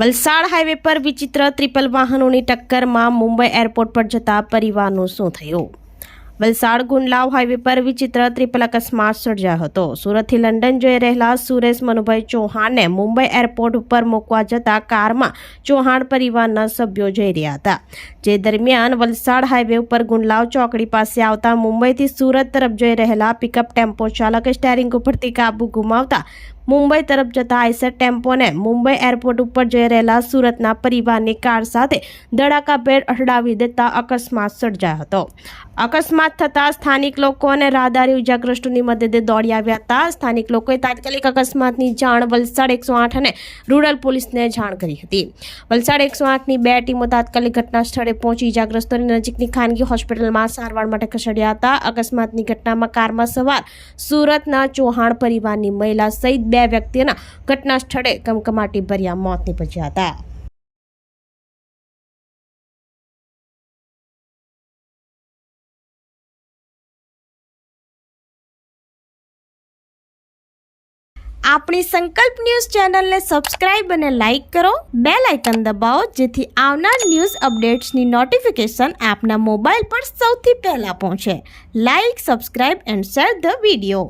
Valsad highway પર વિચિત્ર triple વાહનોની ટક્કરમાં મુંબઈ એરપોર્ટ પર જતા પરિવારનું શું થયું? વલસાડ ગુંડલાવ હાઈવે પર વિચિત્ર ત્રિપલ અકસ્માત સર્જાયો હતો. સુરતથી લંડન જઈ રહેલા સુરેશ મનુભાઈ ચૌહાણને મુંબઈ એરપોર્ટ ઉપર મૂકવા જતા કારમાં ચૌહાણ પરિવારના સભ્યો જઈ રહ્યા હતા. જે દરમિયાન વલસાડ હાઈવે ઉપર ગુંડલાવ ચોકડી પાસે આવતા મુંબઈથી સુરત તરફ જઈ રહેલા પિકઅપ ટેમ્પો ચાલક સ્ટેરિંગ ઉપરથી કાબુ ગુમાવતા મુંબઈ તરફ જતા આઈસર ટેમ્પોને મુંબઈ એરપોર્ટ ઉપર જઈ રહેલા સુરતના પરિવારની કાર સાથે ધડાકાભેર અથડાવી દેતા અકસ્માત સર્જાયો હતો. અકસ્માત થતાં સ્થાનિક લોકો અને રાહદારી ઇજાગ્રસ્તોની મદદે દોડી આવ્યા હતા. સ્થાનિક લોકોએ તાત્કાલિક અકસ્માતની જાણ વલસાડ એકસો આઠ અને રૂરલ પોલીસને જાણ કરી હતી. વલસાડ એકસો આઠની બે ટીમો તાત્કાલિક ઘટના સ્થળે પહોંચી ઇજાગ્રસ્તોને નજીકની ખાનગી હોસ્પિટલમાં સારવાર માટે ખસેડ્યા હતા. અકસ્માતની ઘટનામાં કારમાં સવાર સુરતના ચૌહાણ પરિવારની મહિલા સહિત બે વ્યક્તિઓના ઘટના સ્થળે કમકમાટી ભર્યા મોત નીપજ્યા હતા. આપણી સંકલ્પ ન્યૂઝ ચેનલને સબસ્ક્રાઇબ અને લાઇક કરો. બે લાઇકન દબાવો, જેથી આવનાર ન્યૂઝ અપડેટ્સની નોટિફિકેશન આપના મોબાઈલ પર સૌથી પહેલા પહોંચે. Like, subscribe and share the video.